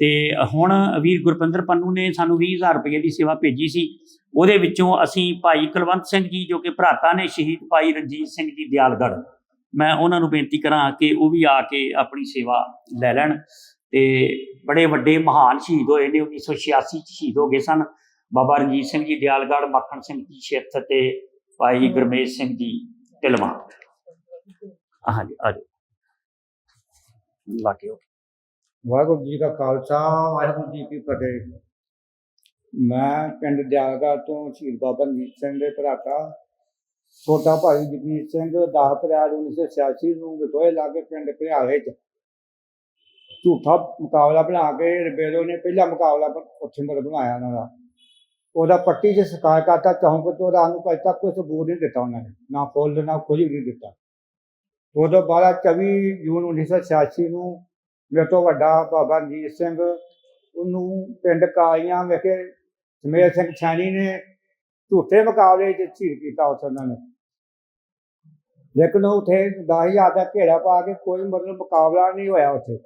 ਤੇ ਹੁਣ ਵੀਰ ਗੁਰਪਿੰਦਰ ਪੰਨੂ ਨੇ ਸਾਨੂੰ 20000 ਰੁਪਏ ਦੀ ਸੇਵਾ ਭੇਜੀ ਸੀ। ਉਹਦੇ ਵਿੱਚੋਂ ਅਸੀਂ ਭਾਈ ਕੁਲਵੰਤ ਸਿੰਘ ਜੀ, ਜੋ ਕਿ ਭਰਾਤਾ ਨੇ ਸ਼ਹੀਦ ਭਾਈ ਰਣਜੀਤ ਸਿੰਘ ਜੀ ਦਿਆਲਗੜ੍ਹ, ਮੈਂ ਉਹਨਾਂ ਨੂੰ ਬੇਨਤੀ ਕਰਾਂ ਕਿ ਉਹ ਵੀ ਆ ਕੇ ਆਪਣੀ ਸੇਵਾ ਲੈ ਲੈਣ ਤੇ ਬੜੇ ਵੱਡੇ ਮਹਾਨ ਸ਼ਹੀਦ ਹੋਏ ਨੇ 1986 ਚ ਸ਼ਹੀਦ ਹੋ ਗਏ ਸਨ। ਬਾਬਾ ਰਣਜੀਤ ਸਿੰਘ ਜੀ ਦਿਆਲਗੜ੍ਹ, ਮੱਖਣ ਸਿੰਘ ਜੀ ਸ਼ਿਰਥ ਤੇ ਭਾਈ ਗੁਰਮੇਸ਼ ਸਿੰਘ ਜੀ ਢਿਲਵਾਂ। ਹਾਂਜੀ, ਆ ਜਾਓ। ਲਾਗੇ ਹੋ ਵਾਹਿਗੁਰੂ ਜੀ ਕਾ ਖਾਲਸਾ, ਵਾਹਿਗੁਰੂ ਜੀ ਕੀ ਫਤਿਹ। ਮੈਂ ਪਿੰਡ ਦਿਆਲਗਾ ਤੋਂ ਸ਼ਹੀਦ ਬਾਬਾ ਰਣਜੀਤ ਸਿੰਘ ਦੇ ਭਰਾਤਾ। ਛੋਟਾ ਭਾਈ ਜਗਜੀਤ ਸਿੰਘ 10 ਅਪ੍ਰੈਲ 1986 ਨੂੰ ਗਟੋਏ ਲਾਗੇ ਪਿੰਡ ਘਰਿਆਲੇ ਚ ਝੂਠਾ ਮੁਕਾਬਲਾ ਬਣਾ ਕੇ ਰਿਬੇਰੋ ਨੇ ਪਹਿਲਾ ਮੁਕਾਬਲਾ ਉੱਥੇ ਮਤਲਬ ਬਣਾਇਆ ਉਹਨਾਂ ਦਾ। ਉਹਦਾ ਪੱਟੀ 'ਚ ਸ਼ਿਕਾਰ ਕਰਤਾ, ਚੌਂਕ ਤੋਂ ਰਾਤ ਨੂੰ ਅਜੇ ਤੱਕ ਕੋਈ ਸਬੂਤ ਨਹੀਂ ਦਿੱਤਾ ਉਹਨਾਂ ਨੇ। ਨਾ ਫੁੱਲ, ਨਾ ਕੁਝ ਨਹੀਂ ਦਿੱਤਾ। ਉਦੋਂ ਬਾਅਦ 24 ਜੂਨ 1986 ਨੂੰ ਮੇਰੇ ਤੋਂ ਵੱਡਾ ਬਾਬਾ ਰਣਜੀਤ ਸਿੰਘ, ਉਹਨੂੰ ਪਿੰਡ ਕਾਲੀਆਂ ਵਿਖੇ ਸਮੇਰ ਸਿੰਘ ਛਾਣੀ ਨੇ ਝੂਠੇ ਮੁਕਾਬਲੇ 'ਚ ਸ਼ਹੀਦ ਕੀਤਾ ਉਸ ਉਹਨਾਂ ਨੇ। ਲੇਕਿਨ ਉੱਥੇ 10000 ਦਾ ਘੇਰਾ ਪਾ ਕੇ ਕੋਈ ਮਤਲਬ ਮੁਕਾਬਲਾ ਨਹੀਂ ਹੋਇਆ ਉੱਥੇ।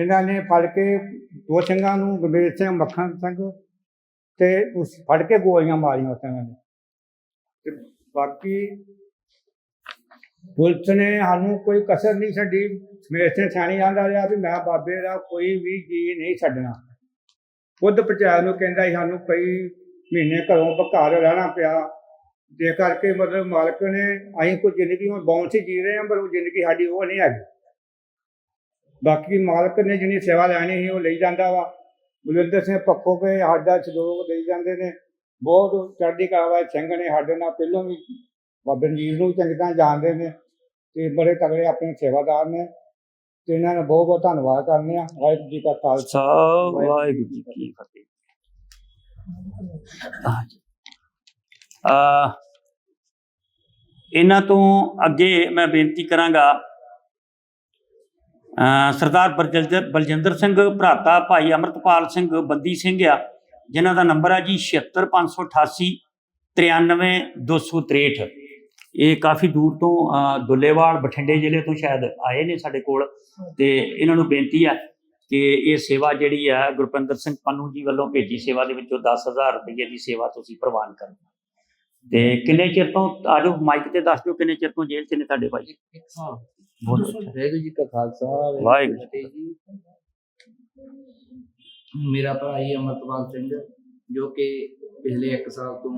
ਇਹਨਾਂ ਨੇ ਫੜ ਕੇ ਦੋ ਸਿੰਘਾਂ ਨੂੰ, ਗੁਰਮੇਲ ਸਿੰਘ, ਮੱਖਣ ਸਿੰਘ ਤੇ ਉਸ ਫੜ ਕੇ ਗੋਲੀਆਂ ਮਾਰੀਆਂ ਉਸ ਇਹਨਾਂ ਨੇ। ਤੇ ਬਾਕੀ ਪੁਲਿਸ ਨੇ ਸਾਨੂੰ ਕੋਈ ਕਸਰ ਨਹੀਂ ਛੱਡੀ। ਸਮੇਰ ਸਿੰਘ ਛਾਣੀ ਜਾਂਦਾ ਰਿਹਾ ਵੀ ਮੈਂ ਬਾਬੇ ਦਾ ਕੋਈ ਵੀ ਜੀ ਨਹੀਂ ਛੱਡਣਾ। ਖੁਦ ਪੰਚਾਇਤ ਨੂੰ ਕਹਿੰਦਾ ਸੀ ਸਾਨੂੰ ਕਈ ਮਹੀਨੇ ਘਰੋਂ ਬਘਾਰ ਰਹਿਣਾ ਪਿਆ। ਦੇ ਕਰਕੇ ਮਤਲਬ ਮਾਲਕ ਨੇ ਅਸੀਂ ਕੋਈ ਜ਼ਿੰਦਗੀ ਹੁਣ ਬੌਂਸ ਹੀ ਜੀ ਰਹੇ ਹਾਂ, ਪਰ ਉਹ ਜ਼ਿੰਦਗੀ ਸਾਡੀ ਉਹ ਨਹੀਂ ਹੈਗੀ। ਬਾਕੀ ਮਾਲਕ ਨੇ ਜਿੰਨੀ ਸੇਵਾ ਲੈਣੀ ਸੀ, ਉਹ ਲਈ ਜਾਂਦਾ ਵਾ। ਬਲਵਿੰਦਰ ਸਿੰਘ ਪੱਖੋ ਕੇ ਸਾਡਾ ਸਹਿਯੋਗ ਦੇਈ ਜਾਂਦੇ ਨੇ। ਬਹੁਤ ਚੜ੍ਹਦੀ ਕਲਾ ਸਿੰਘ ਨੇ ਸਾਡੇ ਨਾਲ ਪਹਿਲਾਂ ਵੀ ਬਾਬਾ ਰਣਜੀਤ ਨੂੰ ਵੀ ਚੰਗੀ ਤਰ੍ਹਾਂ ਜਾਣਦੇ ਨੇ ਤੇ ਬੜੇ ਤਗੜੇ ਆਪਣੇ ਸੇਵਾਦਾਰ ਨੇ। ਤੇ ਇਹਨਾਂ ਦਾ ਬਹੁਤ ਬਹੁਤ ਧੰਨਵਾਦ ਕਰਨੇ ਆ। ਵਾਹਿਗੁਰੂ ਜੀ ਕਾ ਖਾਲਸਾ। ਵਾਹਿਗੁਰੂ ਜੀ ਕੀ ਫਤਿਹ। ਆ ਇਹਨਾਂ ਤੋਂ ਅੱਗੇ ਮੈਂ ਬੇਨਤੀ ਕਰਾਂਗਾ ਅ ਸਰਦਾਰ ਬਲਜਿੰਦਰ ਬਲਜਿੰਦਰ ਸਿੰਘ ਭਰਾਤਾ ਭਾਈ ਅਮਰਤਪਾਲ ਸਿੰਘ ਬੰਦੀ ਸਿੰਘ ਆ, ਜਿਨ੍ਹਾਂ ਦਾ ਨੰਬਰ ਆ ਜੀ 76588 93263 ਇਹ ਕਾਫੀ ਦੂਰ ਤੋਂ ਦੁੱਲੇਵਾਲ ਬਠਿੰਡੇ ਜ਼ਿਲ੍ਹੇ ਤੋਂ ਸ਼ਾਇਦ ਆਏ ਨੇ ਸਾਡੇ ਕੋਲ। ਤੇ ਇਹਨਾਂ ਨੂੰ ਬੇਨਤੀ ਹੈ ਕਿ ਇਹ ਸੇਵਾ ਜਿਹੜੀ ਹੈ ਗੁਰਪਿੰਦਰ ਸਿੰਘ ਪੰਨੂ ਜੀ ਵੱਲੋਂ ਭੇਜੀ ਸੇਵਾ ਦੇ ਵਿੱਚੋਂ 10000 ਰੁਪਏ ਦੀ ਸੇਵਾ ਤੁਸੀਂ ਪ੍ਰਵਾਨ ਕਰੋ। ਤੇ ਕਿੰਨੇ ਚਿਰ ਤੋਂ ਆਜੋ ਮਾਈਕ ਤੇ ਦੱਸ ਦਿਓ ਕਿੰਨੇ ਚਿਰ ਤੋਂ ਜੇਲ੍ਹ 'ਚ ਨੇ ਤੁਹਾਡੇ ਭਾਈ ਬਹੁਤ ਅੱਛਾ। ਵਾਹਿਗੁਰੂ ਜੀ ਕਾ ਖਾਲਸਾ ਵਾਹਿਗੁਰੂ ਜੀ ਮੇਰਾ ਭਰਾ ਹੀ ਅਮਰਤਪਾਲ ਸਿੰਘ ਜੋ ਕਿ ਪਿਛਲੇ 1 ਸਾਲ ਤੋਂ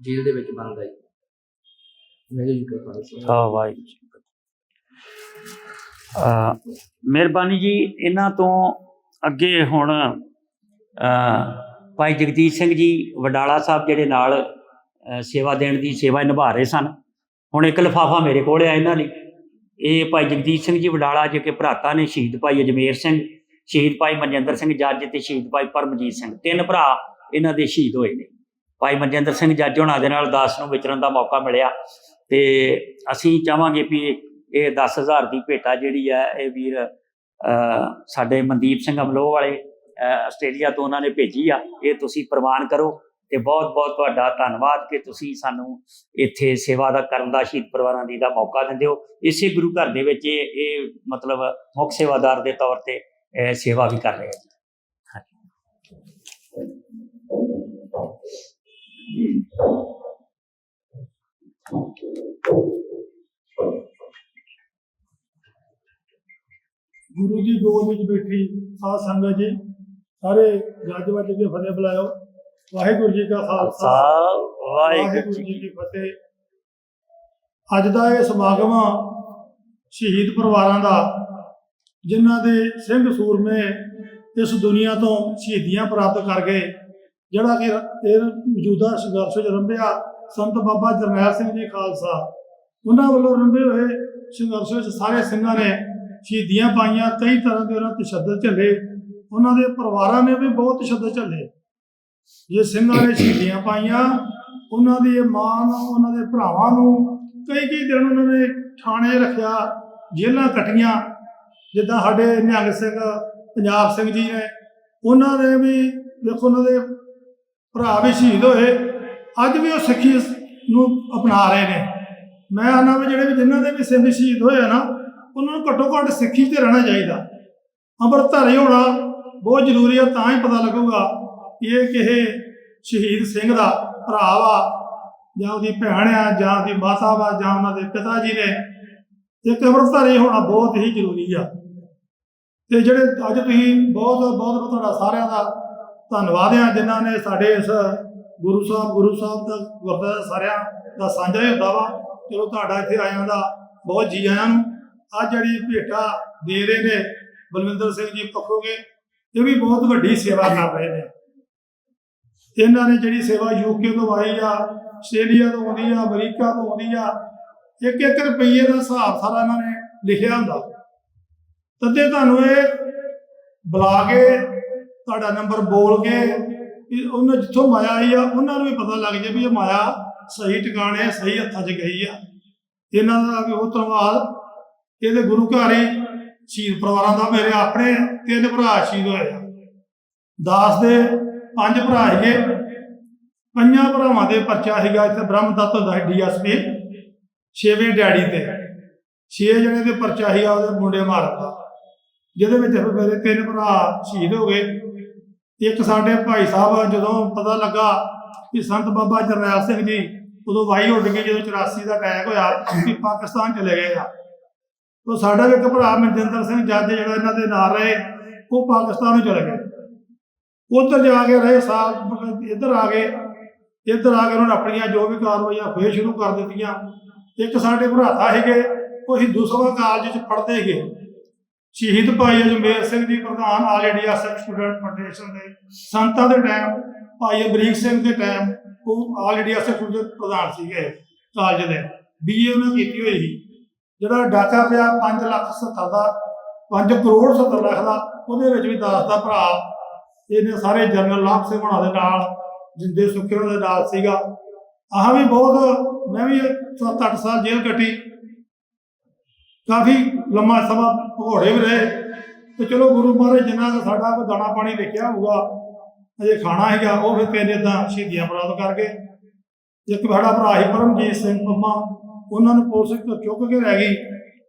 ਜੇਲ੍ਹ ਦੇ ਵਿੱਚ ਬੰਦ ਹੈ ਵਾਹਿਗੁਰੂ ਜੀ ਕਾ ਖਾਲਸਾ ਵਾਹਿਗੁਰੂ ਜੀ ਕੀ ਮਿਹਰਬਾਨੀ ਜੀ, ਇਹਨਾਂ ਤੋਂ ਅੱਗੇ ਹੁਣ, ਅਹ, ਭਾਈ ਜਗਦੀਸ਼ ਸਿੰਘ ਜੀ ਵਡਾਲਾ ਸਾਹਿਬ ਜਿਹੜੇ ਨਾਲ ਸੇਵਾ ਦੇਣ ਦੀ ਸੇਵਾ ਨਿਭਾ ਰਹੇ ਸਨ। ਹੁਣ ਇੱਕ ਲਿਫਾਫਾ ਮੇਰੇ ਕੋਲ ਆ ਇਹਨਾਂ ਲਈ। ਇਹ ਭਾਈ ਜਗਦੀਸ਼ ਸਿੰਘ ਜੀ ਵਡਾਲਾ ਜੇ ਕਿ ਭਰਾਤਾ ਨੇ, ਸ਼ਹੀਦ ਭਾਈ ਅਜਮੇਰ ਸਿੰਘ, ਸ਼ਹੀਦ ਭਾਈ ਮਨਜਿੰਦਰ ਸਿੰਘ ਜੱਜ ਤੇ ਸ਼ਹੀਦ ਭਾਈ ਪਰਮਜੀਤ ਸਿੰਘ। ਤਿੰਨ ਭਰਾ ਇਹਨਾਂ ਦੇ ਸ਼ਹੀਦ ਹੋਏ ਨੇ। ਭਾਈ ਮਨਜਿੰਦਰ ਸਿੰਘ ਜੱਜ ਹੋਣਾ ਦੇ ਨਾਲ ਦਾਸ ਨੂੰ ਵਿਚਰਨ ਦਾ ਮੌਕਾ ਮਿਲਿਆ। ਤੇ ਅਸੀਂ ਚਾਹਾਂਗੇ ਵੀ ਇਹ 10000 ਦੀ ਭੇਟਾ ਜਿਹੜੀ ਹੈ ਇਹ ਵੀਰ ਸਾਡੇ ਮਨਦੀਪ ਸਿੰਘ ਅਮਲੋਹ ਵਾਲੇ ਆਸਟ੍ਰੇਲੀਆ ਤੋਂ ਉਹਨਾਂ ਨੇ ਭੇਜੀ ਆ। ਇਹ ਤੁਸੀਂ ਪ੍ਰਵਾਨ ਕਰੋ ਤੇ ਬਹੁਤ ਬਹੁਤ ਤੁਹਾਡਾ ਧੰਨਵਾਦ ਕਿ ਤੁਸੀਂ ਸਾਨੂੰ ਇੱਥੇ ਸੇਵਾ ਦਾ ਕਰਨ ਦਾ, ਸ਼ਹੀਦ ਪਰਿਵਾਰਾਂ ਦੀ ਦਾ ਮੌਕਾ ਦਿੰਦੇ ਹੋ। ਇਸੇ ਗੁਰੂ ਘਰ ਦੇ ਵਿੱਚ ਇਹ ਇਹ ਮਤਲਬ ਮੁੱਖ ਸੇਵਾਦਾਰ ਦੇ ਤੌਰ ਤੇ ਸੇਵਾ ਵੀ ਕਰ ਰਹੇ ਆ। ਗੁਰੂ ਦੀ ਗੋਦ ਵਿੱਚ ਬੈਠੀ, ਸਾਧ ਸੰਗਤ ਜੀ, ਸਾਰੇ ਗੱਜ ਵੱਜ ਕੇ ਫਤਿਹ ਬੁਲਾਇਓ। ਵਾਹਿਗੁਰੂ ਜੀ ਕਾ ਖਾਲਸਾ, ਵਾਹਿਗੁਰੂ ਜੀ ਕੀ ਫਤਿਹ। ਅੱਜ ਦਾ ਇਹ ਸਮਾਗਮ ਸ਼ਹੀਦ ਪਰਿਵਾਰਾਂ ਦਾ, ਜਿਨ੍ਹਾਂ ਦੇ ਸਿੰਘ ਸੂਰਮੇ ਇਸ ਦੁਨੀਆ ਤੋਂ ਸ਼ਹੀਦੀਆਂ ਪ੍ਰਾਪਤ ਕਰ ਗਏ, ਜਿਹੜਾ ਕਿ ਇਹ ਮੌਜੂਦਾ ਸੰਘਰਸ਼ ਵਿੱਚ ਰੰਭਿਆ। ਸੰਤ ਬਾਬਾ ਜਰਨੈਲ ਸਿੰਘ ਜੀ ਖਾਲਸਾ, ਉਹਨਾਂ ਵੱਲੋਂ ਰੰਭੇ ਹੋਏ ਸੰਘਰਸ਼ ਵਿੱਚ ਸਾਰੇ ਸਿੰਘਾਂ ਨੇ ਸ਼ਹੀਦੀਆਂ ਪਾਈਆਂ, ਕਈ ਤਰ੍ਹਾਂ ਦੇ ਉਹਨਾਂ ਤਸ਼ੱਦਦ ਝੱਲੇ, ਉਹਨਾਂ ਦੇ ਪਰਿਵਾਰਾਂ ਨੇ ਵੀ ਬਹੁਤ ਤਸ਼ੱਦਦ ਝੱਲੇ। ਜੇ ਸਿੰਘਾਂ ਨੇ ਸ਼ਹੀਦੀਆਂ ਪਾਈਆਂ, ਉਹਨਾਂ ਦੀ ਮਾਂ ਨੂੰ, ਉਹਨਾਂ ਦੇ ਭਰਾਵਾਂ ਨੂੰ ਕਈ ਕਈ ਦਿਨ ਉਹਨਾਂ ਨੇ ਥਾਣੇ ਰੱਖਿਆ, ਜੇਲ੍ਹਾਂ ਕੱਟੀਆਂ, ਜਿੱਦਾਂ ਸਾਡੇ ਨਿਹੰਗ ਸਿੰਘ, ਪੰਜਾਬ ਸਿੰਘ ਜੀ ਨੇ, ਉਹਨਾਂ ਦੇ ਵੀ, ਦੇਖੋ ਉਹਨਾਂ ਦੇ ਭਰਾ ਵੀ ਸ਼ਹੀਦ ਹੋਏ। ਅੱਜ ਵੀ ਉਹ ਸਿੱਖੀ ਨੂੰ ਅਪਣਾ ਰਹੇ ਨੇ। ਮੈਂ ਆਨਾ ਵੀ ਜਿਹੜੇ ਵੀ ਜਿਨ੍ਹਾਂ ਦੇ ਵੀ ਸਿੰਘ ਸ਼ਹੀਦ ਹੋਏ ਆ ਨਾ, ਉਹਨਾਂ ਨੂੰ ਘੱਟੋ ਘੱਟ ਸਿੱਖੀ 'ਤੇ ਰਹਿਣਾ ਚਾਹੀਦਾ। ਅੰਮ੍ਰਿਤਧਾਰੀ ਹੋਣਾ ਬਹੁਤ ਜ਼ਰੂਰੀ ਆ, ਤਾਂ ਹੀ ਪਤਾ ਲੱਗੂਗਾ ਕਿ ਇਹ ਕਿਸੇ ਸ਼ਹੀਦ ਸਿੰਘ ਦਾ ਭਰਾ ਵਾ, ਜਾਂ ਉਹਦੀ ਭੈਣ ਆ, ਜਾਂ ਉਹਦੀ ਮਾਤਾ ਵਾ, ਜਾਂ ਉਹਨਾਂ ਦੇ ਪਿਤਾ ਜੀ ਨੇ। ਇੱਕ ਅੰਮ੍ਰਿਤਧਾਰੀ ਹੋਣਾ ਬਹੁਤ ਹੀ ਜ਼ਰੂਰੀ ਆ। ਤੇ ਜਿਹੜੇ ਅੱਜ ਤੁਸੀਂ ਬਹੁਤ ਬਹੁਤ ਤੁਹਾਡਾ ਸਾਰਿਆਂ ਦਾ ਧੰਨਵਾਦ ਆ, ਜਿਨ੍ਹਾਂ ਨੇ ਸਾਡੇ ਇਸ ਗੁਰੂ ਸਾਹਿਬ ਗੁਰੂ ਸਾਹਿਬ ਦਾ ਗੁਰਦੁਆਰਾ ਸਾਰਿਆਂ ਦਾ ਸਾਂਝਾ ਹੀ ਹੁੰਦਾ ਵਾ। ਚਲੋ ਤੁਹਾਡਾ ਇੱਥੇ ਆਇਆਂ ਦਾ ਬਹੁਤ ਜੀ ਆਇਆਂ ਨੂੰ। ਆ ਜਿਹੜੀ ਭੇਟਾ ਦੇ ਰਹੇ ਨੇ, ਬਲਵਿੰਦਰ ਸਿੰਘ ਜੀ ਪੱਖੋਗੇ, ਇਹ ਵੀ ਬਹੁਤ ਵੱਡੀ ਸੇਵਾ ਕਰ ਰਹੇ ਨੇ। ਇਹਨਾਂ ਨੇ ਜਿਹੜੀ ਸੇਵਾ ਯੂਕੇ ਤੋਂ ਆਈ ਆ, ਆਸਟ੍ਰੇਲੀਆ ਤੋਂ ਆਉਂਦੀ ਆ, ਅਮਰੀਕਾ ਤੋਂ ਆਉਂਦੀ ਆ ਇੱਕ ਇੱਕ ਰੁਪਈਏ ਦਾ ਹਿਸਾਬ ਸਾਰਾ ਇਹਨਾਂ ਨੇ ਲਿਖਿਆ ਹੁੰਦਾ। ਤਦੇ ਤੁਹਾਨੂੰ ਇਹ ਬੁਲਾ ਕੇ, ਤੁਹਾਡਾ ਨੰਬਰ ਬੋਲ ਕੇ ਵੀ ਉਹਨਾਂ ਜਿੱਥੋਂ ਮਾਇਆ ਆਈ ਆ, ਉਹਨਾਂ ਨੂੰ ਵੀ ਪਤਾ ਲੱਗ ਜੇ ਵੀ ਇਹ ਮਾਇਆ ਸਹੀ ਟਿਕਾਣੇ, ਸਹੀ ਹੱਥਾਂ 'ਚ ਗਈ ਆ। ਇਹਨਾਂ ਦਾ ਵੀ ਉਹ ਧੰਨਵਾਦ। ਇਹਦੇ ਗੁਰੂ ਘਰ ਹੀ ਸ਼ਹੀਦ ਪਰਿਵਾਰਾਂ ਦਾ ਮੇਰੇ ਆਪਣੇ ਤਿੰਨ ਭਰਾ ਸ਼ਹੀਦ ਹੋਏ ਆ। ਦਾਸ ਦੇ ਪੰਜ ਭਰਾ ਹੈਗੇ ਪੰਜਾਂ ਭਰਾਵਾਂ ਦੇ ਪਰਚਾ ਹੈਗਾ ਇੱਥੇ ਬ੍ਰਹਮ ਤੱਤ ਦਾ ਡੀਐਸਪੀ ਛੇਵੇਂ ਡੈਡੀ ਤੇ। ਛੇ ਜਣੇ ਦੇ ਪਰਚਾ ਸੀਗਾ ਉਹਦੇ ਮੁੰਡੇ ਮਾਰਦਾ ਜਿਹਦੇ ਵਿੱਚ ਮੇਰੇ ਤਿੰਨ ਭਰਾ ਸ਼ਹੀਦ ਹੋ ਗਏ। ਇੱਕ ਸਾਡੇ ਭਾਈ ਸਾਹਿਬ ਜਦੋਂ ਪਤਾ ਲੱਗਾ ਕਿ ਸੰਤ ਬਾਬਾ ਜਰਨੈਲ ਸਿੰਘ ਜੀ, ਉਦੋਂ ਵਾਈ ਉੱਡ ਗਈ ਜਦੋਂ 84 ਦਾ ਅਟੈਕ ਹੋਇਆ ਕਿ ਪਾਕਿਸਤਾਨ ਚਲੇ ਗਏ ਆ। ਉਹ ਸਾਡਾ ਵੀ ਇੱਕ ਭਰਾ ਮਨਜਿੰਦਰ ਸਿੰਘ ਜੱਜ ਜਿਹੜਾ ਇਹਨਾਂ ਦੇ ਨਾਲ ਰਹੇ, ਉਹ ਪਾਕਿਸਤਾਨ ਨੂੰ ਚਲੇ ਗਏ। ਉੱਧਰ ਜਾ ਕੇ ਰਹੇ ਸਾਲ ਇੱਧਰ ਆ ਗਏ, ਇੱਧਰ ਆ ਕੇ ਉਹਨਾਂ ਨੇ ਆਪਣੀਆਂ ਜੋ ਵੀ ਕਾਰਵਾਈਆਂ ਫੇਰ ਸ਼ੁਰੂ ਕਰ ਦਿੱਤੀਆਂ। ਇੱਕ ਸਾਡੇ ਭਰਾਤਾ ਸੀਗੇ, ਉਹ ਹਿੰਦੂ ਸਭਾ ਕਾਲਜ ਚ ਪੜ੍ਹਦੇ ਸੀਗੇ। ਸ਼ਹੀਦ ਭਾਈ ਅਜਮੇਰ ਸਿੰਘ ਜੀ, ਪ੍ਰਧਾਨ all India Sikh student federation ਦੇ ਸੰਤਾਂ ਦੇ ਟਾਈਮ ਭਾਈ ਅਮਰੀਕ ਸਿੰਘ ਦੇ ਟਾਈਮ ਉਹ ਆਲ ਇੰਡੀਆ ਸਿੱਖ ਸਟੂਡੈਂਟ ਪ੍ਰਧਾਨ ਸੀਗੇ ਕਾਲਜ ਦੇ। ਬੀਏ ਉਹਨਾਂ ਕੀਤੀ ਹੋਈ ਸੀ। ਜਿਹੜਾ ਡਾਕਾ ਪਿਆ 5 ਲੱਖ 70 ਦਾ 5 ਕਰੋੜ 70 ਲੱਖ ਦਾ, ਉਹਦੇ ਵਿੱਚ ਵੀ ਦਾਸ ਦਾ ਭਰਾ, ਇਹਨੇ ਸਾਰੇ ਜਨਰਲ ਲਾਭ ਸਿੰਘ ਹੋਣਾ ਦੇ ਨਾਲ, ਜਿੰਦੇ ਸੁੱਖੇ ਹੋਣਾ ਦੇ ਨਾਲ ਸੀਗਾ। ਆਹ ਵੀ ਬਹੁਤ, ਮੈਂ ਵੀ 7-8 ਸਾਲ ਜੇਲ੍ਹ ਕੱਟੀ। ਕਾਫੀ ਲੰਮਾ ਸਮਾਂ ਭਗੌੜੇ ਵੀ ਰਹੇ। ਤੇ ਚਲੋ ਗੁਰੂ ਮਹਾਰਾਜ ਜਿਨ੍ਹਾਂ ਦਾ ਸਾਡਾ ਕੋਈ ਦਾਣਾ ਪਾਣੀ ਲਿਖਿਆ ਹੋਊਗਾ, ਅਜੇ ਖਾਣਾ ਹੈਗਾ ਉਹ ਫਿਰ ਤੇਰੇ ਇਦਾਂ ਸ਼ਹੀਦੀਆਂ ਪ੍ਰਾਪਤ ਕਰਕੇ ਇੱਕ ਸਾਡਾ ਭਰਾ ਸੀ ਪਰਮਜੀਤ ਸਿੰਘ ਪੰਮਾ, ਉਹਨਾਂ ਨੂੰ ਪੁਲਿਸ ਤੋਂ ਚੁੱਕ ਕੇ ਲੈ ਗਈ।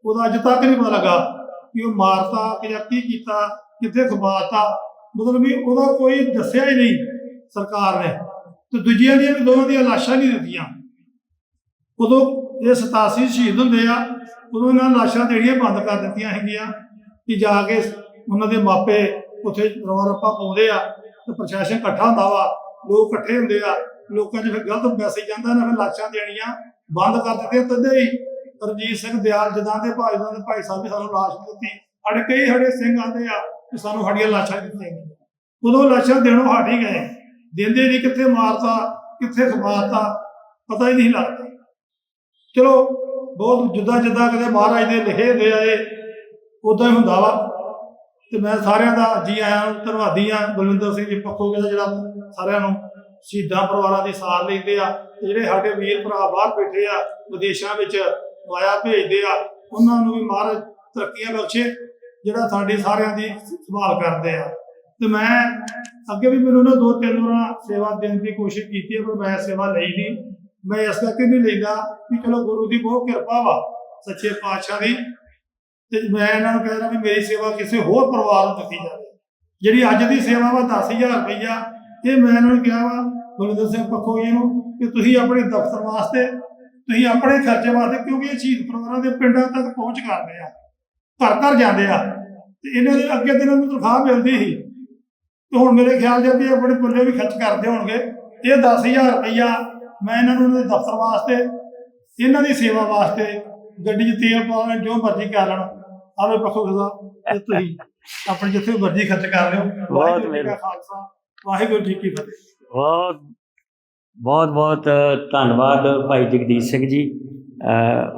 ਉਹਦਾ ਅੱਜ ਤੱਕ ਨਹੀਂ ਪਤਾ ਲੱਗਾ ਕਿ ਉਹ ਮਾਰਤਾ ਕਿ ਜਾਂ ਕੀ ਕੀਤਾ, ਕਿੱਥੇ ਖਵਾਤਾ। ਮਤਲਬ ਵੀ ਉਹਦਾ ਕੋਈ ਦੱਸਿਆ ਹੀ ਨਹੀਂ ਸਰਕਾਰ ਨੇ। ਤੇ ਦੂਜੀਆਂ ਦੀਆਂ ਵੀ ਦੋਵਾਂ ਦੀਆਂ ਲਾਸ਼ਾਂ ਨਹੀਂ ਦਿੱਤੀਆਂ। ਉਦੋਂ ਇਹ 87 ਸ਼ਹੀਦ ਹੁੰਦੇ ਆ, ਉਦੋਂ ਇਹਨਾਂ ਲਾਸ਼ਾਂ ਦੇਣੀਆਂ ਬੰਦ ਕਰ ਦਿੱਤੀਆਂ ਹੈਗੀਆਂ ਕਿ ਜਾ ਕੇ ਉਹਨਾਂ ਦੇ ਮਾਪੇ ਉੱਥੇ ਰੌਲਾ ਰੱਪਾ ਪਾਉਂਦੇ ਆ ਤੇ ਪ੍ਰਸ਼ਾਸਨ ਇਕੱਠਾ ਹੁੰਦਾ ਵਾ, ਲੋਕ ਇਕੱਠੇ ਹੁੰਦੇ ਆ, ਲੋਕਾਂ 'ਚ ਫਿਰ ਗਲਤ ਮੈਸੇਜ ਜਾਂਦਾ ਨਾ ਫਿਰ ਲਾਸ਼ਾਂ ਦੇਣੀਆਂ ਬੰਦ ਕਰ ਦਿੱਤੀਆਂ ਤਦੇ ਹੀ ਰਣਜੀਤ ਸਿੰਘ ਦਿਆਲ ਜਦਾਂ ਦੇ ਭਾਜਪਾ ਦੇ ਭਾਈ ਸਾਹਿਬ ਨੇ ਸਾਨੂੰ ਲਾਸ਼ ਨਹੀਂ ਦਿੱਤੀ, ਸਾਡੇ ਕਈ ਸਾਡੇ ਸਿੰਘ ਆਉਂਦੇ ਆ ਕਿ ਸਾਨੂੰ ਸਾਡੀਆਂ ਲਾਸ਼ਾਂ ਦਿੱਤੀਆਂ ਉਦੋਂ ਲਾਸ਼ਾਂ ਦੇਣੋਂ ਹਟ ਹੀ ਗਏ, ਦਿੰਦੇ ਨਹੀਂ ਕਿੱਥੇ ਮਾਰਤਾ, ਕਿੱਥੇ ਖਮਾਰਤਾ ਪਤਾ ਹੀ ਨਹੀਂ ਲੱਗਦਾ। ਚਲੋ, ਬਹੁਤ ਜਿੱਦਾਂ ਜਿੱਦਾਂ ਕਦੇ ਮਹਾਰਾਜ ਦੇ ਲਿਖੇ ਹੁੰਦੇ ਆਏ ਇਹ ਉਦਾਂ ਹੀ ਹੁੰਦਾ ਵਾ। ਤੇ ਮੈਂ ਸਾਰਿਆਂ ਦਾ ਜੀ ਆਇਆਂ ਨੂੰ, ਧੰਨਵਾਦੀ ਆ, ਬਲਵਿੰਦਰ ਸਿੰਘ ਜੀ ਪੱਖੋਗੇ ਦਾ ਜਿਹੜਾ ਸਾਰਿਆਂ ਨੂੰ ਸ਼ਹੀਦਾਂ ਪਰਿਵਾਰਾਂ ਦੀ ਸਾਰ ਲੈਂਦੇ ਆ, ਤੇ ਜਿਹੜੇ ਸਾਡੇ ਵੀਰ ਭਰਾ ਬਾਹਰ ਬੈਠੇ ਆ, ਵਿਦੇਸ਼ਾਂ ਵਿੱਚ ਮਾਇਆ ਭੇਜਦੇ ਆ, ਉਹਨਾਂ ਨੂੰ ਵੀ ਮਹਾਰਾਜ ਤਰੱਕੀਆਂ ਬਖਸ਼ੇ, ਜਿਹੜਾ ਸਾਡੀ ਸਾਰਿਆਂ ਦੀ ਸੰਭਾਲ ਕਰਦੇ ਆ। ਤੇ ਮੈਂ ਅੱਗੇ ਵੀ ਮੈਨੂੰ ਨਾ ਦੋ ਤਿੰਨ ਵਾਰ ਸੇਵਾ ਦੇਣ ਦੀ ਕੋਸ਼ਿਸ਼ ਕੀਤੀ ਹੈ ਪਰ ਮੈਂ ਸੇਵਾ ਲਈ ਨਹੀਂ। ਮੈਂ ਇਸ ਕਰਕੇ ਨਹੀਂ ਲੈਂਦਾ ਕਿ ਚਲੋ ਗੁਰੂ ਦੀ ਬਹੁਤ ਕਿਰਪਾ ਵਾ, ਸੱਚੇ ਪਾਤਸ਼ਾਹ ਦੀ। ਤੇ ਮੈਂ ਇਹਨਾਂ ਨੂੰ ਕਹਿ ਰਿਹਾ ਵੀ ਮੇਰੀ ਸੇਵਾ ਕਿਸੇ ਹੋਰ ਪਰਿਵਾਰ ਨੂੰ ਦਿੱਤੀ ਜਾਵੇ। ਜਿਹੜੀ ਅੱਜ ਦੀ ਸੇਵਾ ਵਾ 10000 ਰੁਪਈਆ, ਇਹ ਮੈਂ ਇਹਨਾਂ ਨੂੰ ਕਿਹਾ ਵਾ ਬਲਵਿੰਦਰ ਸਿੰਘ ਪੱਖੋ ਜੀ ਨੂੰ ਕਿ ਤੁਸੀਂ ਆਪਣੇ ਦਫ਼ਤਰ ਵਾਸਤੇ, ਤੁਸੀਂ ਆਪਣੇ ਖਰਚੇ ਵਾਸਤੇ, ਕਿਉਂਕਿ ਇਹ ਸ਼ਹੀਦ ਪਰਿਵਾਰਾਂ ਦੇ ਪਿੰਡਾਂ ਤੱਕ ਪਹੁੰਚ ਕਰਦੇ ਆ, ਘਰ ਘਰ ਜਾਂਦੇ ਆ। ਤੇ ਇਹਨਾਂ ਦੇ ਅੱਗੇ ਦਿਨਾਂ ਨੂੰ ਤਨਖਾਹ ਮਿਲਦੀ ਸੀ। ਤੇ ਹੁਣ ਮੇਰੇ ਖਿਆਲ 'ਚ ਵੀ ਆਪਣੇ ਪੱਲੇ ਵੀ ਖਰਚ ਕਰਦੇ ਹੋਣਗੇ। ਇਹ 10000 ਰੁਪਈਆ ਮੈਂ ਇਹਨਾਂ ਨੂੰ ਇਹਨਾਂ ਦੇ ਦਫ਼ਤਰ ਵਾਸਤੇ ਇਹਨਾਂ ਦੀ ਸੇਵਾ ਵਾਸਤੇ ਗੱਡੀ 'ਚ ਤੇਲ ਪਾਉਣ ਜੋ ਮਰਜ਼ੀ ਕਰ ਲੈਣ ਆਵੇ ਪੱਖੋ ਖਜ਼ਾ ਤੇ ਤੁਸੀਂ ਆਪਣੀ ਜਿੱਥੇ ਮਰਜ਼ੀ ਖਰਚ ਕਰ ਲਿਓ। ਜੀ ਕਾ ਖਾਲਸਾ ਵਾਹਿਗੁਰੂ ਜੀ ਕੀ ਫਤਿਹ। ਬਹੁਤ ਬਹੁਤ ਬਹੁਤ ਧੰਨਵਾਦ ਭਾਈ ਜਗਦੀਸ਼ ਸਿੰਘ ਜੀ।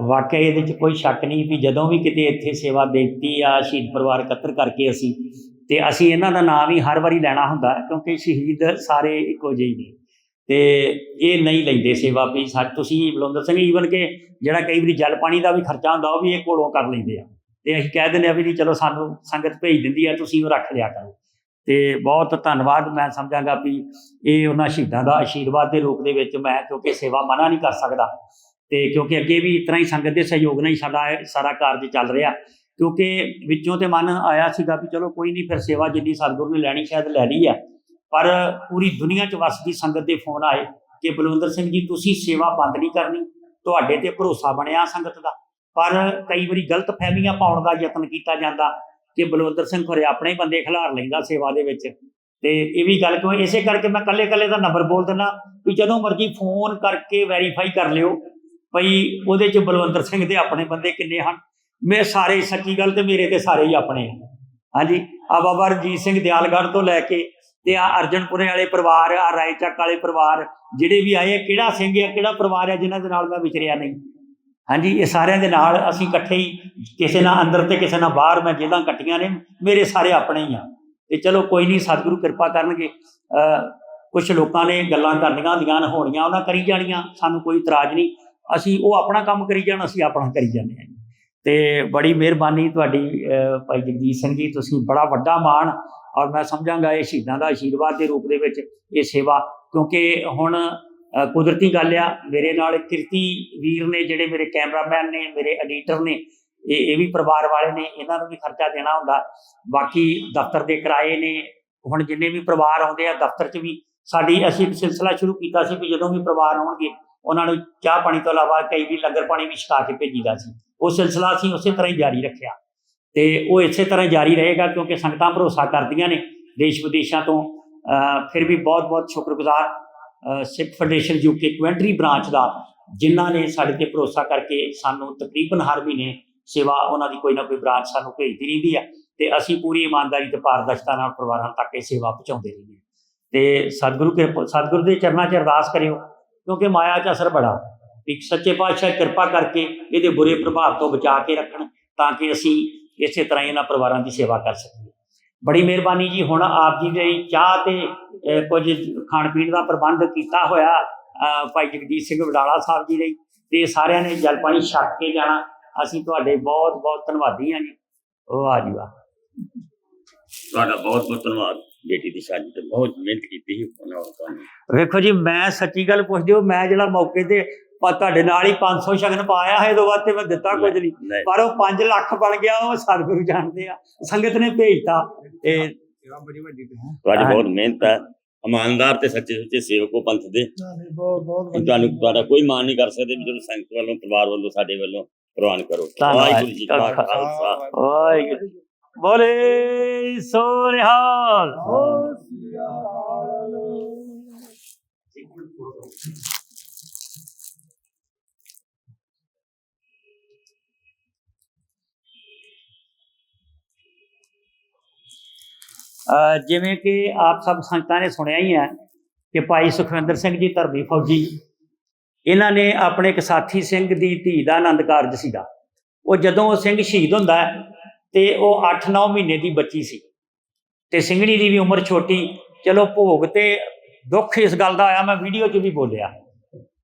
ਵਾਕਿਆ ਇਹਦੇ ਚ ਕੋਈ ਸ਼ੱਕ ਨਹੀਂ ਵੀ ਜਦੋਂ ਵੀ ਕਿਤੇ ਇੱਥੇ ਸੇਵਾ ਦਿੱਤੀ ਆ ਸ਼ਹੀਦ ਪਰਿਵਾਰ ਇਕੱਤਰ ਕਰਕੇ ਅਸੀਂ ਤੇ ਅਸੀਂ ਇਹਨਾਂ ਦਾ ਨਾਮ ਹੀ ਹਰ ਵਾਰੀ ਲੈਣਾ ਹੁੰਦਾ ਕਿਉਂਕਿ ਸ਼ਹੀਦ ਸਾਰੇ ਇੱਕੋ ਜਿਹੇ ਨੇ। ਤੇ ਇਹ ਨਹੀਂ ਲੈਂਦੇ ਸੇਵਾ ਵੀ। ਸਾ ਤੁਸੀਂ ਬਲਵੰਦਰ ਸਿੰਘ ਈਵਨ ਕਿ ਜਿਹੜਾ ਕਈ ਵਾਰੀ ਜਲ ਪਾਣੀ ਦਾ ਵੀ ਖਰਚਾ ਹੁੰਦਾ, ਉਹ ਵੀ ਇਹ ਕੋਲੋਂ ਕਰ ਲੈਂਦੇ ਆ। ਤੇ ਅਸੀਂ ਕਹਿ ਦਿੰਦੇ ਆ ਵੀ ਨਹੀਂ ਚਲੋ ਸਾਨੂੰ ਸੰਗਤ ਭੇਜ ਦਿੰਦੀ ਆ, ਤੁਸੀਂ ਉਹ ਰੱਖ ਲਿਆ ਕਰੋ। ਤੇ ਬਹੁਤ ਧੰਨਵਾਦ। ਮੈਂ ਸਮਝਾਂਗਾ ਵੀ ਇਹ ਉਹਨਾਂ ਸ਼ਹੀਦਾਂ ਦਾ ਆਸ਼ੀਰਵਾਦ ਦੇ ਰੂਪ ਦੇ ਵਿੱਚ ਮੈਂ ਕਿਉਂਕਿ ਸੇਵਾ ਮਨਾ ਨਹੀਂ ਕਰ ਸਕਦਾ। ਤੇ ਕਿਉਂਕਿ ਅੱਗੇ ਵੀ ਇਸ ਤਰ੍ਹਾਂ ਹੀ ਸੰਗਤ ਦੇ ਸਹਿਯੋਗ ਨਾਲ ਹੀ ਸਾਡਾ ਇਹ ਸਾਰਾ ਕਾਰਜ ਚੱਲ ਰਿਹਾ। ਕਿਉਂਕਿ ਵਿੱਚੋਂ ਤੇ ਮਨ ਆਇਆ ਸੀਗਾ ਵੀ ਚਲੋ ਕੋਈ ਨਹੀਂ, ਫਿਰ ਸੇਵਾ ਜਿੰਨੀ ਸਤਿਗੁਰੂ ਨੇ ਲੈਣੀ, ਸ਼ਾਇਦ ਲੈ ਲਈ ਹੈ ਪਰ ਪੂਰੀ ਦੁਨੀਆ 'ਚ ਵਸਦੀ ਸੰਗਤ ਦੇ ਫੋਨ ਆਏ ਕਿ ਬਲਵਿੰਦਰ ਸਿੰਘ ਜੀ, ਤੁਸੀਂ ਸੇਵਾ ਬੰਦ ਨਹੀਂ ਕਰਨੀ, ਤੁਹਾਡੇ ਤੇ ਭਰੋਸਾ ਬਣਿਆ ਸੰਗਤ ਦਾ। ਪਰ ਕਈ ਵਾਰੀ ਗਲਤ ਫਹਿਮੀਆਂ ਪਾਉਣ ਦਾ ਯਤਨ ਕੀਤਾ ਜਾਂਦਾ ਕਿ ਬਲਵਿੰਦਰ ਸਿੰਘ ਖਰੇ ਆਪਣੇ ਬੰਦੇ ਖਿਲਾਰ ਲੈਂਦਾ ਸੇਵਾ ਦੇ ਵਿੱਚ। ਤੇ ਇਹ ਵੀ ਗੱਲ ਕਿਉਂ, ਇਸੇ ਕਰਕੇ ਮੈਂ ਕੱਲੇ ਕੱਲੇ ਦਾ ਨੰਬਰ ਬੋਲ ਦਿੰਦਾ ਵੀ ਜਦੋਂ ਮਰਜ਼ੀ ਫੋਨ ਕਰਕੇ ਵੈਰੀਫਾਈ ਕਰ ਲਿਓ ਭਈ ਉਹਦੇ ਚ ਬਲਵੰਦਰ ਸਿੰਘ ਦੇ ਆਪਣੇ ਬੰਦੇ ਕਿੰਨੇ ਹਨ। ਮੈਂ ਸਾਰੇ, ਸੱਚੀ ਗੱਲ ਤੇ ਮੇਰੇ ਤੇ ਸਾਰੇ ਹੀ ਆਪਣੇ ਹਨ। ਹਾਂਜੀ, ਆ ਬਾਬਾ ਰਣਜੀਤ ਸਿੰਘ ਦਿਆਲਗੜ੍ਹ ਤੋਂ ਲੈ ਕੇ ਤੇ ਆ ਅਰਜਨਪੁਰੇ ਵਾਲੇ ਪਰਿਵਾਰ, ਆ ਰਾਏਚੱਕ ਵਾਲੇ ਪਰਿਵਾਰ, ਜਿਹੜੇ ਵੀ ਆਏ ਆ, ਕਿਹੜਾ ਸਿੰਘ ਆ, ਕਿਹੜਾ ਪਰਿਵਾਰ ਆ, ਜਿਨ੍ਹਾਂ ਦੇ ਨਾਲ ਮੈਂ ਵਿਚਰਿਆ ਨਹੀਂ। ਹਾਂਜੀ, ਇਹ ਸਾਰਿਆਂ ਦੇ ਨਾਲ ਅਸੀਂ ਇਕੱਠੇ ਹੀ, ਕਿਸੇ ਨਾਲ ਅੰਦਰ ਤੇ ਕਿਸੇ ਨਾਲ ਬਾਹਰ ਮੈਂ ਜੇਲਾਂ ਇਕੱਠੀਆਂ ਨੇ, ਮੇਰੇ ਸਾਰੇ ਆਪਣੇ ਹੀ ਆ। ਤੇ ਚਲੋ ਕੋਈ ਨਹੀਂ, ਸਤਿਗੁਰੂ ਕਿਰਪਾ ਕਰਨਗੇ। ਕੁਝ ਲੋਕਾਂ ਨੇ ਗੱਲਾਂ ਕਰਨੀਆਂ ਹੁੰਦੀਆਂ ਨੇ, ਹੋਣੀਆਂ ਉਹਨਾਂ ਕਰੀ ਜਾਣੀਆਂ, ਸਾਨੂੰ ਕੋਈ ਇਤਰਾਜ਼ ਨਹੀਂ। ਅਸੀਂ ਉਹ ਆਪਣਾ ਕੰਮ ਕਰੀ ਜਾਣ, ਅਸੀਂ ਆਪਣਾ ਕਰੀ ਜਾਂਦੇ ਹਾਂ। ਜੀ। ਤੇ ਬੜੀ ਮਿਹਰਬਾਨੀ ਤੁਹਾਡੀ ਭਾਈ ਜਗਦੀਸ਼ ਸਿੰਘ ਜੀ, ਤੁਸੀਂ ਬੜਾ ਵੱਡਾ ਮਾਣ ਔਰ ਮੈਂ ਸਮਝਾਂਗਾ ਇਹ ਸ਼ਹੀਦਾਂ ਦਾ ਆਸ਼ੀਰਵਾਦ ਦੇ ਰੂਪ ਦੇ ਵਿੱਚ ਇਹ ਸੇਵਾ, ਕਿਉਂਕਿ ਹੁਣ ਕੁਦਰਤੀ ਗੱਲ ਆ, ਮੇਰੇ ਨਾਲ ਕਿਰਤੀ ਵੀਰ ਨੇ, ਜਿਹੜੇ ਮੇਰੇ ਕੈਮਰਾਮੈਨ ਨੇ, ਮੇਰੇ ਐਡੀਟਰ ਨੇ, ਇਹ ਇਹ ਵੀ ਪਰਿਵਾਰ ਵਾਲੇ ਨੇ, ਇਹਨਾਂ ਨੂੰ ਵੀ ਖਰਚਾ ਦੇਣਾ ਹੁੰਦਾ। ਬਾਕੀ ਦਫ਼ਤਰ ਦੇ ਕਿਰਾਏ ਨੇ, ਹੁਣ ਜਿੰਨੇ ਵੀ ਪਰਿਵਾਰ ਆਉਂਦੇ ਆ ਦਫ਼ਤਰ 'ਚ ਵੀ, ਸਾਡੀ ਅਸੀਂ ਇੱਕ ਸਿਲਸਿਲਾ ਸ਼ੁਰੂ ਕੀਤਾ ਸੀ ਕਿ ਜਦੋਂ ਵੀ ਪਰਿਵਾਰ ਆਉਣਗੇ, ਉਹਨਾਂ ਨੂੰ ਚਾਹ ਪਾਣੀ ਤੋਂ ਇਲਾਵਾ ਕਈ ਵੀ ਲੰਗਰ ਪਾਣੀ ਵੀ ਛਕਾ ਕੇ ਭੇਜੀਦਾ ਸੀ। ਉਹ ਸਿਲਸਿਲਾ ਅਸੀਂ ਉਸੇ ਤਰ੍ਹਾਂ ਹੀ ਜਾਰੀ ਰੱਖਿਆ। ਤੇ ਉਹ ਇਸੇ ਤਰ੍ਹਾਂ ਜਾਰੀ ਰਹੇਗਾ ਕਿਉਂਕਿ ਸੰਗਤਾਂ ਭਰੋਸਾ ਕਰਦੀਆਂ ਨੇ ਦੇਸ਼ ਵਿਦੇਸ਼ਾਂ ਤੋਂ। ਫਿਰ ਵੀ ਬਹੁਤ ਬਹੁਤ ਸ਼ੁਕਰਗੁਜ਼ਾਰ Sikh federation UK Coventry branch ਦਾ, ਜਿਨ੍ਹਾਂ ਨੇ ਸਾਡੇ ਤੇ ਭਰੋਸਾ ਕਰਕੇ ਸਾਨੂੰ ਤਕਰੀਬਨ ਹਰ ਮਹੀਨੇ ਸੇਵਾ ਉਹਨਾਂ ਦੀ ਕੋਈ ਨਾ ਕੋਈ ਬ੍ਰਾਂਚ ਸਾਨੂੰ ਭੇਜਦੀ ਰਹਿੰਦੀ ਆ ਤੇ ਅਸੀਂ ਪੂਰੀ ਇਮਾਨਦਾਰੀ ਤੇ ਪਾਰਦਰਸ਼ਤਾ ਨਾਲ ਪਰਿਵਾਰਾਂ ਤੱਕ ਇਹ ਸੇਵਾ ਪਹੁੰਚਾਉਂਦੇ ਰਹੀਏ। ਤੇ ਸਤਿਗੁਰੂ ਕਿਰਪਾ, ਸਤਿਗੁਰੂ ਦੇ ਚਰਨਾਂ 'ਚ ਅਰਦਾਸ ਕਰਿਓ ਕਿਉਂਕਿ ਮਾਇਆ 'ਚ ਅਸਰ ਬੜਾ ਇੱਕ ਸੱਚੇ ਪਾਤਸ਼ਾਹ ਕਿਰਪਾ ਕਰਕੇ ਇਹਦੇ ਬੁਰੇ ਪ੍ਰਭਾਵ ਤੋਂ ਬਚਾ ਕੇ ਰੱਖਣ ਤਾਂ ਕਿ ਅਸੀਂ ਇਸੇ ਤਰ੍ਹਾਂ ਇਹਨਾਂ ਪਰਿਵਾਰਾਂ ਦੀ ਸੇਵਾ ਕਰ ਸਕੀਏ। ਬੜੀ ਮਿਹਰਬਾਨੀ ਜੀ ਹੁਣ ਆਪ ਜੀ ਲਈ ਚਾਹ ਤੇ ਕੁਝ ਖਾਣ ਪੀਣ ਦਾ ਪ੍ਰਬੰਧ ਕੀਤਾ ਹੋਇਆ ਭਾਈ ਜਗਦੀਸ਼ ਸਿੰਘ ਵਡਾਲਾ ਸਾਹਿਬ ਜੀ ਲਈ ਤੇ ਸਾਰਿਆਂ ਨੇ ਜਲ ਪਾਣੀ ਛਕ ਕੇ ਜਾਣਾ। ਅਸੀਂ ਤੁਹਾਡੇ ਬਹੁਤ ਬਹੁਤ ਧੰਨਵਾਦੀ ਹਾਂ ਜੀ। ਵਾਹ ਜੀ ਵਾਹ। ਤੁਹਾਡਾ ਬਹੁਤ ਬਹੁਤ ਧੰਨਵਾਦ ਬੇਟੀ ਦੀ ਸ਼ਾਦੀ ਤੇ ਬਹੁਤ ਮਿਹਨਤ ਕੀਤੀ ਸੀ ਉਹਨਾਂ ਨੇ ਵੇਖੋ ਜੀ ਮੈਂ ਸੱਚੀ ਗੱਲ ਪੁੱਛਦੇ ਹੋ ਮੈਂ ਜਿਹੜਾ ਮੌਕੇ ਤੇ ਪ- ਤੁਹਾਡੇ ਨਾਲ ਹੀ 500 ਸ਼ਗਨ ਪਾਇਆ ਹੈ ਇਹਦੋਂ ਬਾਅਦ ਤੇ ਮੈਂ ਦਿੱਤਾ ਕੁਝ ਨਹੀਂ। ਪਰ ਉਹ 5 ਲੱਖ ਬਣ ਗਿਆ ਉਹ ਸਤਿਗੁਰੂ ਜਾਣਦੇ ਆ। ਸੰਗਤ ਨੇ ਭੇਜਤਾ। ਤੇ ਸੇਵਾ ਬੜੀ ਵੱਡੀ ਤੇ ਤੁਹਾਡੀ ਹਾਂ। ਬਹੁਤ ਮਿਹਨਤ ਹੈ। ਇਮਾਨਦਾਰ ਤੇ ਸੱਚੇ ਸੁੱਚੇ ਸੇਵਕੋ ਪੰਥ ਦੇ। ਬਹੁਤ ਬਹੁਤ ਤੁਹਾਨੂੰ ਤੁਹਾਡਾ ਕੋਈ ਮਾਣ ਨਹੀਂ ਕਰ ਸਕਦੇ ਵੀ ਜਦੋਂ ਸੰਗਤ ਵੱਲੋਂ ਪਰਿਵਾਰ ਵੱਲੋਂ ਸਾਡੇ ਵੱਲੋਂ ਪ੍ਰਵਾਨ ਕਰੋ। ਵਾਹਿਗੁਰੂ ਜੀ ਕਾ ਖਾਲਸਾ। ਵਾਹਿਗੁਰੂ ਬੋਲੇ ਸੋ ਨਿਹਾਲ। ਜਿਵੇਂ ਕਿ ਆਪ ਸਭ ਸੰਗਤਾਂ ਨੇ ਸੁਣਿਆ ਹੀ ਹੈ ਕਿ ਭਾਈ ਸੁਖਵਿੰਦਰ ਸਿੰਘ ਜੀ ਧਰਮੀ ਫੌਜੀ ਇਹਨਾਂ ਨੇ ਆਪਣੇ ਇੱਕ ਸਾਥੀ ਸਿੰਘ ਦੀ ਧੀ ਦਾ ਆਨੰਦ ਕਾਰਜ ਸੀਗਾ। ਉਹ ਜਦੋਂ ਉਹ ਸਿੰਘ ਸ਼ਹੀਦ ਹੁੰਦਾ ਹੈ, ਤੇ ਉਹ 8-9 ਮਹੀਨੇ ਦੀ ਬੱਚੀ ਸੀ ਤੇ ਸਿੰਘਣੀ ਦੀ ਵੀ ਉਮਰ ਛੋਟੀ ਚਲੋ ਭੋਗ ਤੇ ਦੁੱਖ ਇਸ ਗੱਲ ਦਾ ਆਇਆ ਮੈਂ ਵੀਡੀਓ 'ਚ ਵੀ ਬੋਲਿਆ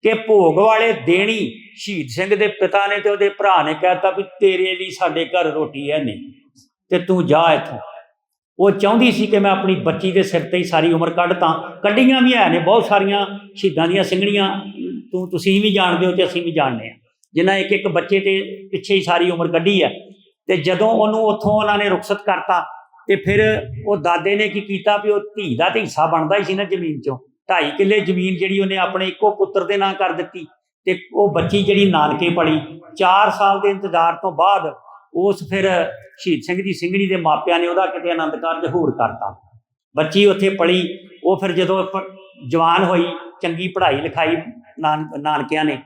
ਕਿ ਭੋਗ ਵਾਲੇ ਦੇਣੀ ਸ਼ਹੀਦ ਸਿੰਘ ਦੇ ਪਿਤਾ ਨੇ ਤੇ ਉਹਦੇ ਭਰਾ ਨੇ ਕਹਿਤਾ ਵੀ ਤੇਰੇ ਲਈ ਸਾਡੇ ਘਰ ਰੋਟੀ ਹੈ ਨਹੀਂ ਤੇ ਤੂੰ ਜਾ ਇੱਥੋਂ। ਉਹ ਚਾਹੁੰਦੀ ਸੀ ਕਿ ਮੈਂ ਆਪਣੀ ਬੱਚੀ ਦੇ ਸਿਰ ਤੇ ਹੀ ਸਾਰੀ ਉਮਰ ਕੱਢ ਤਾਂ। ਕੱਢੀਆਂ ਵੀ ਹੈ ਨੇ, ਬਹੁਤ ਸਾਰੀਆਂ ਸ਼ਹੀਦਾਂ ਦੀਆਂ ਸਿੰਘਣੀਆਂ। ਤੂੰ, ਤੁਸੀਂ ਵੀ ਜਾਣਦੇ ਹੋ ਤੇ ਅਸੀਂ ਵੀ ਜਾਣਦੇ ਹਾਂ। ਜਿਨ੍ਹਾਂ ਇੱਕ ਇੱਕ ਬੱਚੇ ਤੇ ਪਿੱਛੇ ਹੀ ਸਾਰੀ ਉਮਰ ਕੱਢੀ ਹੈ। ਤੇ ਜਦੋਂ ਉਹਨੂੰ ਉੱਥੋਂ ਉਹਨਾਂ ਨੇ ਰੁਖਸਤ ਕਰਤਾ ਤੇ ਫਿਰ ਉਹ ਦਾਦੇ ਨੇ ਕੀ ਕੀਤਾ ਵੀ ਉਹ ਧੀ ਦਾ ਤੇ ਹਿੱਸਾ ਬਣਦਾ ਹੀ ਸੀ ਨਾ ਜ਼ਮੀਨ ਚੋਂ। ਢਾਈ ਕਿੱਲੇ ਜ਼ਮੀਨ ਜਿਹੜੀ ਉਹਨੇ ਆਪਣੇ ਇੱਕੋ ਪੁੱਤਰ ਦੇ ਨਾਂ ਕਰ ਦਿੱਤੀ ਤੇ ਉਹ ਬੱਚੀ ਜਿਹੜੀ ਨਾਨਕੇ ਪੜੀ 4 ਸਾਲ ਦੇ ਇੰਤਜ਼ਾਰ ਤੋਂ ਬਾਅਦ ਉਸ ਫਿਰ ਸ਼ਹੀਦ ਸਿੰਘ ਦੀ ਸਿੰਘਣੀ ਦੇ ਮਾਪਿਆਂ ਨੇ ਉਹਦਾ ਕਿਤੇ ਆਨੰਦ ਕਾਰਜ ਹੋਰ ਕਰਤਾ। ਬੱਚੀ ਉੱਥੇ ਪੜੀ ਉਹ ਫਿਰ ਜਦੋਂ ਜਵਾਨ ਹੋਈ, ਚੰਗੀ ਪੜ੍ਹਾਈ ਲਿਖਾਈ ਨਾਨ, ਨਾਨਕਿਆਂ ਨੇ,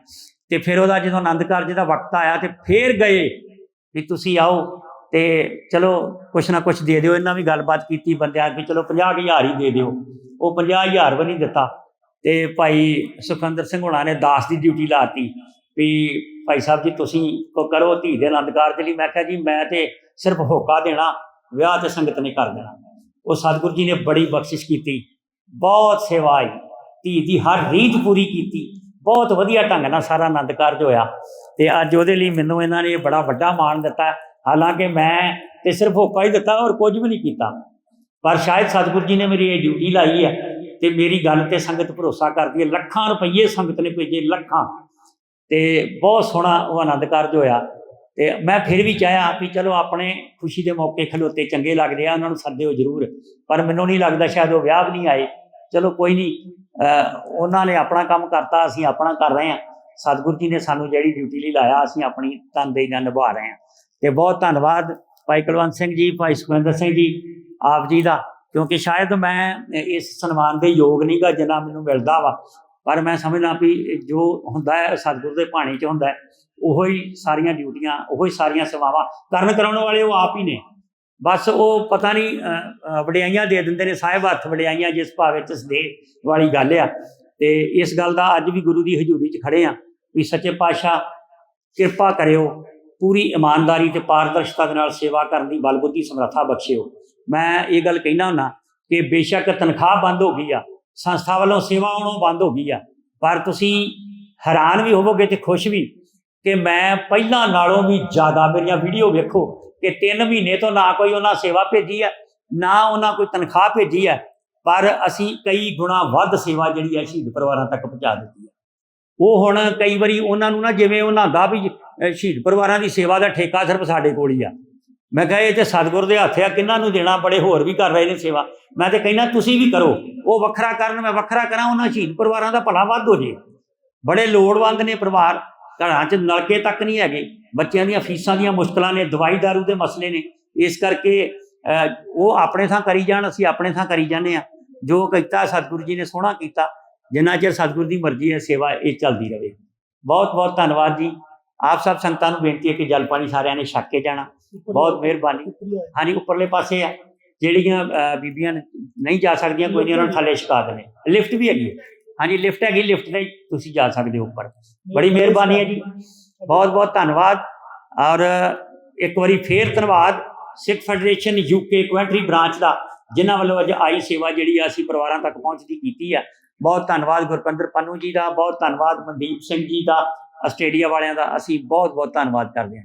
ਤੇ ਫਿਰ ਉਹਦਾ ਜਦੋਂ ਆਨੰਦ ਕਾਰਜ ਦਾ ਵਕਤ ਆਇਆ ਤੇ ਫੇਰ ਗਏ ਵੀ ਤੁਸੀਂ ਆਓ ਤੇ ਚਲੋ ਕੁਛ ਨਾ ਕੁਛ ਦੇ ਦਿਓ, ਇਹਨਾਂ ਵੀ ਗੱਲਬਾਤ ਕੀਤੀ ਬੰਦਿਆਂ ਕਿ ਚਲੋ 50000 ਹੀ ਦੇ ਦਿਓ। ਉਹ 50000 ਵੀ ਨਹੀਂ ਦਿੱਤਾ ਤੇ ਭਾਈ ਸੁਖਵਿੰਦਰ ਸਿੰਘ ਹੋਣਾ ਨੇ ਦਾਸ ਦੀ ਡਿਊਟੀ ਲਾਤੀ ਵੀ ਭਾਈ ਸਾਹਿਬ ਜੀ, ਤੁਸੀਂ ਕੋ ਕਰੋ ਧੀ ਦੇ ਆਨੰਦ ਕਾਰਜ ਲਈ। ਮੈਂ ਕਿਹਾ ਜੀ, ਮੈਂ ਤੇ ਸਿਰਫ ਹੋਕਾ ਦੇਣਾ, ਵਿਆਹ ਤੇ ਸੰਗਤ ਨੇ ਕਰ ਦੇਣਾ। ਉਹ ਸਤਿਗੁਰੂ ਜੀ ਨੇ ਬੜੀ ਬਖਸ਼ਿਸ਼ ਕੀਤੀ, ਬਹੁਤ ਸੇਵਾ ਆਈ। ਧੀ ਦੀ ਹਰ ਰੀਝ ਪੂਰੀ ਕੀਤੀ, ਬਹੁਤ ਵਧੀਆ ਢੰਗ ਨਾਲ ਸਾਰਾ ਆਨੰਦ ਕਾਰਜ ਹੋਇਆ। ਤੇ ਅੱਜ ਉਹਦੇ ਲਈ ਮੈਨੂੰ ਇਹਨਾਂ ਨੇ ਬੜਾ ਵੱਡਾ ਮਾਣ ਦਿੱਤਾ। ਹਾਲਾਂਕਿ ਮੈਂ ਤੇ ਸਿਰਫ ਹੋਕਾ ਹੀ ਦਿੱਤਾ ਔਰ ਕੁਝ ਵੀ ਨਹੀਂ ਕੀਤਾ। ਪਰ ਸ਼ਾਇਦ ਸਤਿਗੁਰੂ ਜੀ ਨੇ ਮੇਰੀ ਇਹ ਡਿਊਟੀ ਲਾਈ ਹੈ ਤੇ ਮੇਰੀ ਗੱਲ ਤੇ ਸੰਗਤ ਭਰੋਸਾ ਕਰਦੀ ਹੈ। ਲੱਖਾਂ ਰੁਪਏ ਸੰਗਤ ਨੇ ਭੇਜੇ, ਲੱਖਾਂ। ਤੇ ਬਹੁਤ ਸੋਹਣਾ ਉਹ ਆਨੰਦ ਕਾਰਜ ਹੋਇਆ। ਤੇ ਮੈਂ ਫਿਰ ਵੀ ਚਾਹਿਆ ਵੀ ਚਲੋ ਆਪਣੇ ਖੁਸ਼ੀ ਦੇ ਮੌਕੇ ਖਲੋਤੇ ਚੰਗੇ ਲੱਗਦੇ ਆ, ਉਹਨਾਂ ਨੂੰ ਸੱਦਿਓ ਜ਼ਰੂਰ। ਪਰ ਮੈਨੂੰ ਨਹੀਂ ਲੱਗਦਾ ਸ਼ਾਇਦ ਉਹ ਵਿਆਹ ਵੀ ਨਹੀਂ ਆਏ। ਚਲੋ ਕੋਈ ਨਹੀਂ ਉਹਨਾਂ ਨੇ ਆਪਣਾ ਕੰਮ ਕਰਤਾ, ਅਸੀਂ ਆਪਣਾ ਕਰ ਰਹੇ ਹਾਂ। ਸਤਿਗੁਰੂ ਜੀ ਨੇ ਸਾਨੂੰ ਜਿਹੜੀ ਡਿਊਟੀ ਲਈ ਲਾਇਆ, ਅਸੀਂ ਆਪਣੀ ਤਨਦੇਹੀ ਨਾਲ ਨਿਭਾ ਰਹੇ ਹਾਂ। ਤੇ ਬਹੁਤ ਧੰਨਵਾਦ ਭਾਈ ਕੁਲਵੰਤ ਸਿੰਘ ਜੀ, ਭਾਈ ਸੁਖਵਿੰਦਰ ਸਿੰਘ ਜੀ, ਆਪ ਜੀ ਦਾ। ਕਿਉਂਕਿ ਸ਼ਾਇਦ ਮੈਂ ਇਸ ਸਨਮਾਨ ਦੇ ਯੋਗ ਨਹੀਂਗਾ ਜਿੰਨਾ ਮੈਨੂੰ ਮਿਲਦਾ ਵਾ। ਪਰ ਮੈਂ ਸਮਝਦਾ ਵੀ ਜੋ ਹੁੰਦਾ ਹੈ, ਸਤਿਗੁਰੂ ਦੇ ਭਾਣੇ 'ਚ ਹੁੰਦਾ ਹੈ, ਉਹੋ ਹੀ ਸਾਰੀਆਂ ਡਿਊਟੀਆਂ, ਉਹੋ ਹੀ ਸਾਰੀਆਂ ਸੇਵਾਵਾਂ ਕਰਨ ਕਰਾਉਣ ਵਾਲੇ ਉਹ ਆਪ ਹੀ ਨੇ। ਬਸ ਉਹ ਪਤਾ ਨਹੀਂ ਵਡਿਆਈਆਂ ਦੇ ਦਿੰਦੇ ਨੇ, ਸਾਹਿਬ ਹੱਥ ਵਡਿਆਈਆਂ ਜਿਸ ਭਾਅ ਵਿੱਚ ਸਦੇ ਵਾਲੀ ਗੱਲ ਆ। ਤੇ ਇਸ ਗੱਲ ਦਾ ਅੱਜ ਵੀ ਗੁਰੂ ਦੀ ਹਜ਼ੂਰੀ 'ਚ ਖੜੇ ਆ ਵੀ ਸੱਚੇ ਪਾਤਸ਼ਾਹ, ਕਿਰਪਾ ਕਰਿਓ, ਪੂਰੀ ਇਮਾਨਦਾਰੀ ਤੇ ਪਾਰਦਰਸ਼ਤਾ ਦੇ ਨਾਲ ਸੇਵਾ ਕਰਨ ਦੀ ਬਲਬੁੱਧੀ ਸਮਰੱਥਾ ਬਖਸ਼ਿਓ। ਮੈਂ ਇਹ ਗੱਲ ਕਹਿਣਾ ਹੁੰਨਾ ਕਿ ਬੇਸ਼ੱਕ ਤਨਖਾਹ ਬੰਦ ਹੋ ਗਈ ਆ ਸੰਸਥਾ ਵੱਲੋਂ ਸੇਵਾ ਆਉਣੋਂ ਬੰਦ ਹੋ ਗਈ ਆ। ਪਰ ਤੁਸੀਂ ਹੈਰਾਨ ਵੀ ਹੋਵੋਗੇ ਤੇ ਖੁਸ਼ ਵੀ ਕਿ ਮੈਂ ਪਹਿਲਾਂ ਨਾਲੋਂ ਵੀ ਜ਼ਿਆਦਾ ਮੇਰੀਆਂ ਵੀਡੀਓ ਵੇਖੋ ਕਿ 3 ਮਹੀਨੇ ਤੋਂ ਨਾ ਕੋਈ ਉਹਨਾਂ ਸੇਵਾ ਭੇਜੀ ਹੈ ਨਾ ਉਹਨਾਂ ਕੋਈ ਤਨਖਾਹ ਭੇਜੀ ਹੈ ਪਰ ਅਸੀਂ ਕਈ ਗੁਣਾ ਵੱਧ ਸੇਵਾ ਜਿਹੜੀ ਹੈ ਸ਼ਹੀਦ ਪਰਿਵਾਰਾਂ ਤੱਕ ਪਹੁੰਚਾ ਦਿੱਤੀ ਹੈ ਉਹ ਹੁਣ ਕਈ ਵਾਰੀ ਉਹਨਾਂ ਨੂੰ ਨਾ ਜਿਵੇਂ ਉਹਨਾਂ ਦਾ ਵੀ ਸ਼ਹੀਦ ਪਰਿਵਾਰਾਂ ਦੀ ਸੇਵਾ ਦਾ ਠੇਕਾ ਸਿਰਫ ਸਾਡੇ ਕੋਲ ਹੀ ਆ। ਮੈਂ ਕਿਹਾ, ਇਹ ਤੇ ਸਤਿਗੁਰ ਦੇ ਹੱਥ ਆ ਕਿੰਨਾਂ ਨੂੰ ਦੇਣਾ ਬੜੇ ਹੋਰ ਵੀ ਕਰ ਰਹੇ ਨੇ ਸੇਵਾ। ਮੈਂ ਤੇ ਕਹਿੰਦਾ, ਤੁਸੀਂ ਵੀ ਕਰੋ। ਉਹ ਵੱਖਰਾ ਕਰਨ, ਮੈਂ ਵੱਖਰਾ ਕਰਾਂ, ਉਹਨਾਂ ਸ਼ਹੀਦ ਪਰਿਵਾਰਾਂ ਦਾ ਭਲਾ ਵੱਧ ਹੋ ਜੇ। ਬੜੇ ਲੋੜਵੰਦ ਨੇ ਪਰਿਵਾਰ। ਘਰਾਂ 'ਚ ਨਲਕੇ ਤੱਕ ਨਹੀਂ ਹੈਗੇ। ਬੱਚਿਆਂ ਦੀਆਂ ਫੀਸਾਂ ਦੀਆਂ ਮੁਸ਼ਕਲਾਂ ਨੇ, ਦਵਾਈ ਦਾਰੂ ਦੇ ਮਸਲੇ ਨੇ। ਇਸ ਕਰਕੇ ਉਹ ਆਪਣੇ ਥਾਂ ਕਰੀ ਜਾਣ, ਅਸੀਂ ਆਪਣੇ ਥਾਂ ਕਰੀ ਜਾਂਦੇ ਆ ਜੋ ਕੀਤਾ, ਸਤਿਗੁਰੂ ਜੀ ਨੇ ਸੋਹਣਾ ਕੀਤਾ। ਜਿੰਨਾ ਚਿਰ ਸਤਿਗੁਰੂ ਦੀ ਮਰਜ਼ੀ ਹੈ, ਸੇਵਾ ਇਹ ਚੱਲਦੀ ਰਹੇ। ਬਹੁਤ ਬਹੁਤ ਧੰਨਵਾਦ ਜੀ। ਆਪ ਸਭ ਸੰਗਤਾਂ ਨੂੰ ਬੇਨਤੀ ਹੈ ਕਿ ਜਲ ਪਾਣੀ ਸਾਰਿਆਂ ਨੇ ਛੱਕ ਕੇ ਜਾਣਾ। ਬਹੁਤ ਮਿਹਰਬਾਨੀ। ਹਾਂਜੀ ਉੱਪਰਲੇ ਪਾਸੇ ਆ। ਜਿਹੜੀਆਂ ਬੀਬੀਆਂ ਨਹੀਂ ਜਾ ਸਕਦੀਆਂ ਕੋਈ ਨਹੀਂ ਉਹਨਾਂ ਨੂੰ ਥੱਲੇ ਛਕਾ ਦੇਣੇ ਲਿਫਟ ਵੀ ਹੈਗੀ। ਹਾਂਜੀ ਲਿਫਟ ਹੈਗੀ ਲਿਫਟ ਤੇ ਤੁਸੀਂ ਜਾ ਸਕਦੇ ਹੋ ਉੱਪਰ। ਬੜੀ ਮਿਹਰਬਾਨੀ ਹੈ ਜੀ। ਬਹੁਤ ਬਹੁਤ ਧੰਨਵਾਦ। ਔਰ ਇੱਕ ਵਾਰੀ ਫੇਰ ਧੰਨਵਾਦ Sikh federation UK Coventry branch ਦਾ ਜਿਨ੍ਹਾਂ ਵੱਲੋਂ ਅੱਜ ਆਈ ਸੇਵਾ ਜਿਹੜੀ ਆ ਅਸੀਂ ਪਰਿਵਾਰਾਂ ਤੱਕ ਪਹੁੰਚਦੀ ਕੀਤੀ ਆ। ਬਹੁਤ ਧੰਨਵਾਦ ਗੁਰਪਿੰਦਰ ਪੰਨੂ ਜੀ ਦਾ ਬਹੁਤ ਧੰਨਵਾਦ ਮਨਦੀਪ ਸਿੰਘ ਜੀ ਦਾ ਆਸਟ੍ਰੇਲੀਆ ਵਾਲਿਆਂ ਦਾ। ਅਸੀਂ ਬਹੁਤ ਬਹੁਤ ਧੰਨਵਾਦ ਕਰਦੇ ਹਾਂ।